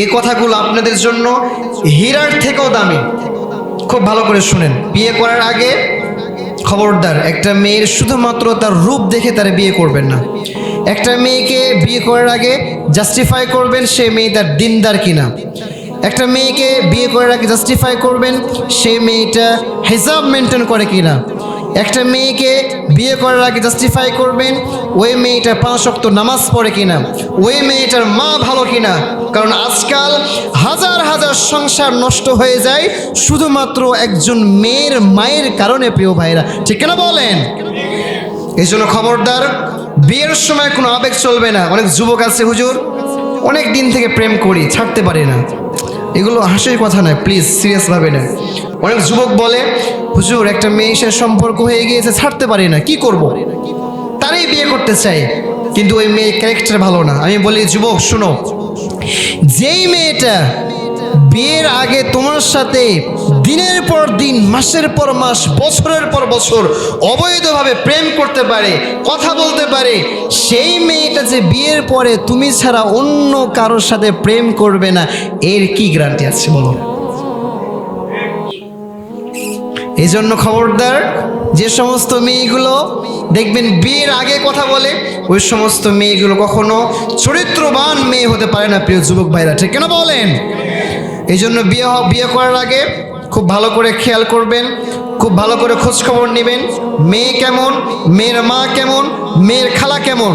এই কথাগুলো আপনাদের জন্য হীরার থেকেও দামি। খুব ভালো করে শুনেন। বিয়ে করার আগে খবরদার, একটা মেয়ের শুধুমাত্র তার রূপ দেখে তারা বিয়ে করবেন না। একটা মেয়েকে বিয়ে করার আগে জাস্টিফাই করবেন সে মেয়ে তার দিনদার কিনা। একটা মেয়েকে বিয়ে করার আগে জাস্টিফাই করবেন সে মেয়েটা হিসাব মেনটেন করে কিনা। একটা মেয়েকে বিয়ে করার আগে জাস্টিফাই করবেন, ওই মেয়েটা পাঁচ শক্ত নামাজ পড়ে কিনা, ওই মেয়েটার মা ভালো কিনা? কারণ আজকাল হাজার হাজার সংসার নষ্ট হয়ে যায় শুধুমাত্র একজন মেয়ের মায়ের কারণে, প্রিয় ভাইরা ঠিক কিনা বলেন? এই জন্য খবরদার, বিয়ের সময় কোনো আবেগ চলবে না। অনেক যুবক আছে হুজুর, অনেক দিন থেকে প্রেম করি, ছাড়তে পারি না। এগুলো হাসির কথা নয় প্লিজ সিরিয়াস ভাবে না অনেক যুবক বলে, হুজুর, একটা মেয়ের সাথে সম্পর্ক হয়ে গিয়েছে, ছাড়তে পারি না, কি করব। তারই বিয়ে করতে চাই কিন্তু ওই মেয়ের ক্যারেক্টার ভালো না আমি বলি, যুবক, শুনো, যেই মেয়েটা বিয়ের আগে তোমার সাথে দিনের পর দিন, মাসের পর মাস, বছরের পর বছর অবৈধভাবে প্রেম করতে পারে, কথা বলতে পারে, সেই মেয়েটা যে বিয়ের পরে তুমি ছাড়া অন্য কারোর সাথে প্রেম করবে না, এর কি গ্যারান্টি আছে বলো এই জন্য খবরদার, যে সমস্ত মেয়েগুলো দেখবেন বিয়ের আগে কথা বলে, ওই সমস্ত মেয়েগুলো কখনো চরিত্রবান মেয়ে হতে পারে না, প্রিয় যুবক ভাইরা, ঠিক কেন বলেন? এই জন্য বিয়ে বিয়ে করার আগে খুব ভালো করে খেয়াল করবেন, খুব ভালো করে খোঁজখবর নেবেন, মেয়ে কেমন, মেয়ের মা কেমন, মেয়ের খালা কেমন?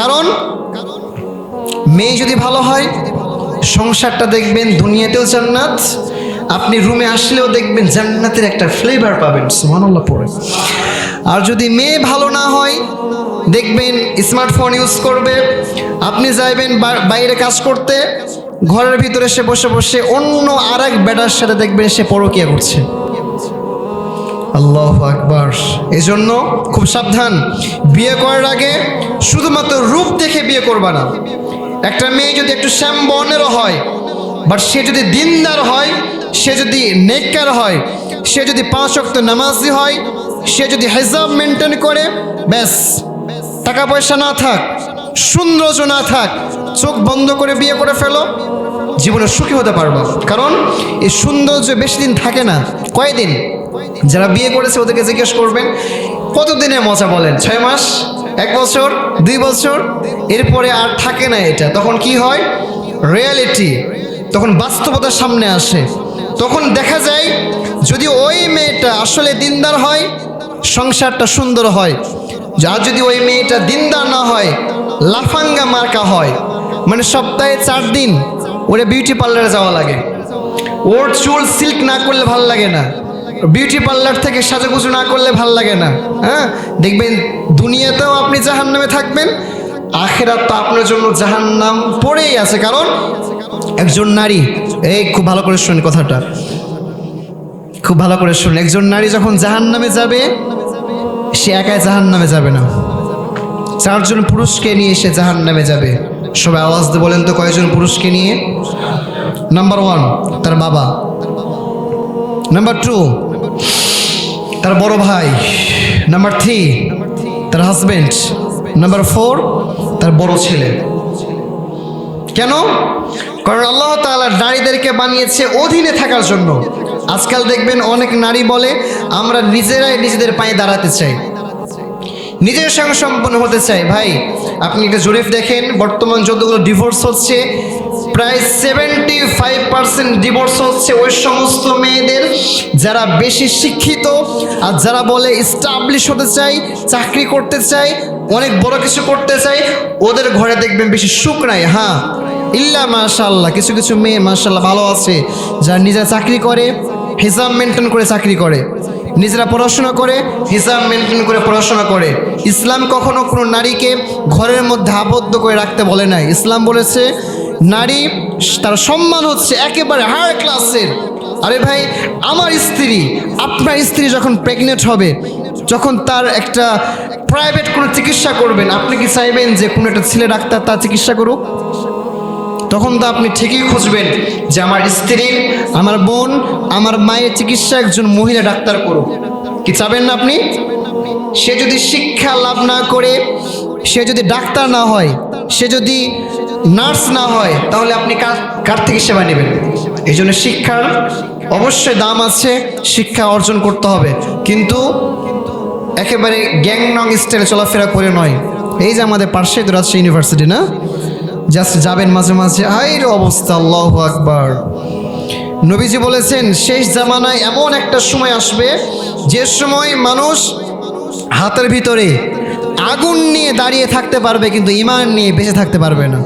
কারণ মেয়ে যদি ভালো হয়, সংসারটা দেখবেন দুনিয়াতেও জান্নাত আপনি রুমে আসলেও দেখবেন জান্নাতের একটা ফ্লেভার পাবেন। সুবহানাল্লাহ, পড়ে। আর যদি মেয়ে ভালো না হয়, দেখবেন স্মার্টফোন ইউজ করবে। আপনি যাইবেন বাইরে কাজ করতে, ঘরের ভিতরে সে বসে বসে অন্য আর এক বেটার সাথে দেখবেন সে পরকিয়া করছে। আল্লাহ আকবার। এই জন্য খুব সাবধান। বিয়ে করার আগে শুধুমাত্র রূপ দেখে বিয়ে করবা না। একটা মেয়ে যদি একটু শ্যাম বর্ণেরও হয় বাট সে যদি দিনদার হয় সে যদি নেককার হয়, সে যদি পাঁচ অক্ত নামাজি হয়, সে যদি হেজাব মেনটেন করে, ব্যাস। টাকা পয়সা না থাক, সৌন্দর্য না থাক, চোখ বন্ধ করে বিয়ে করে ফেলো, জীবনে সুখী হতে পারব। কারণ এই সৌন্দর্য বেশি দিন থাকে না। কয়দিন? যারা বিয়ে করেছে, ওদেরকে জিজ্ঞেস করবেন কতদিনে মজা বলেন? ছয় মাস? এক বছর? দুই বছর? এরপরে আর থাকে না এটা। তখন কি হয়? রিয়ালিটি তখন বাস্তবতার সামনে আসে। তখন দেখা যায়, যদি ওই মেয়েটা আসলে দিনদার হয়, সংসারটা সুন্দর হয়। যা যদি ওই মেয়েটা দিনদার না হয়, লাফাঙ্গা মার্কা হয়। মানে সপ্তাহে চার দিন ওরে বিউটি পার্লারে যাওয়া লাগে। ওর চুল সিল্ক না করলে ভালো লাগে না। বিউটি পার্লার থেকে সাজুগুজু না করলে ভালো লাগে না। হ্যাঁ? দেখবেন দুনিয়াতেও আপনি জাহান নামে থাকবেন, আখেরাত তো আপনার জন্য জাহান নাম পড়েই আছে। কারণ একজন নারী, এই খুব ভালো করে শুনুন কথাটা। খুব ভালো করে শুনুন। একজন নারী যখন জাহান নামে যাবে, সে একাই জাহান নামে যাবে না। চারজন পুরুষকে নিয়ে সে জাহান নামে যাবে। সবাই আওয়াজ দিয়ে বলেন তো কয়জন পুরুষকে নিয়ে? নাম্বার ওয়ান তার বাবা। নাম্বার টু তার বড় ভাই। নাম্বার থ্রি তার হাজবেন্ড নাম্বার ফোর তার বড় ছেলে। কেন? কারণ আল্লাহ তাআলা নারীদেরকে বানিয়েছে অধীনে থাকার জন্য। আজকাল দেখবেন অনেক নারী বলে, আমরা নিজেরাই নিজেদের পায়ে দাঁড়াতে চাই। নিজের সঙ্গে সম্পন্ন হতে চাই। ভাই, আপনি একটা জরিপ দেখেন, বর্তমান যতগুলো ডিভোর্স হচ্ছে, প্রায় সেভেন্টি ফাইভ পার্সেন্ট ডিভোর্স হচ্ছে ওই সমস্ত মেয়েদের যারা বেশি শিক্ষিত আর যারা বলে স্টাবলিশ হতে চাই, চাকরি করতে চাই, অনেক বড় কিছু করতে চাই, ওদের ঘরে দেখবেন বেশি সুখ নাই। হ্যাঁ ইল্লা মাশাল্লাহ কিছু কিছু মেয়ে মাশাল্লাহ ভালো আছে, যারা নিজেরা চাকরি করে, হিসাব মেনটেন করে চাকরি করে। নিজেরা পড়াশোনা করে, হিসাব মেনটেন করে পড়াশোনা করে। ইসলাম কখনো কোনো নারীকে ঘরের মধ্যে আবদ্ধ করে রাখতে বলে নাই। ইসলাম বলেছে, নারী, তার সম্মান হচ্ছে একেবারে হায়ার ক্লাসের আরে ভাই, আমার স্ত্রী, আপনার স্ত্রী যখন প্রেগনেন্ট হবে, যখন তার একটা প্রাইভেট কোনো চিকিৎসা করবেন, আপনি কি চাইবেন যে কোনো একটা ছেলে ডাক্তার তার চিকিৎসা করুক? তখন তো আপনি ঠিকই খুঁজবেন যে আমার স্ত্রী, আমার বোন, আমার মায়ের চিকিৎসা একজন মহিলা ডাক্তার করুক। কি চাবেন না আপনি? সে যদি শিক্ষা লাভ না করে, সে যদি ডাক্তার না হয়, সে যদি নার্স না হয়, তাহলে আপনি কার কার থেকে সেবা নেবেন? এই জন্য শিক্ষার অবশ্যই দাম আছে, শিক্ষা অর্জন করতে হবে। কিন্তু একেবারে গ্যাংনং স্টাইলে চলাফেরা করে নয়। এই যে আমাদের পার্শ্বে রাজশাহী ইউনিভার্সিটি না? জাস্ট যাবেন মাঝে মাঝে। আইর অবস্থা, আল্লাহ আকবার। নবীজি বলেছেন, শেষ জামানায় এমন একটা সময় আসবে, যে সময় মানুষ হাতের ভিতরে আগুন নিয়ে দাঁড়িয়ে থাকতে পারবে, কিন্তু ইমান নিয়ে বেঁচে থাকতে পারবে না।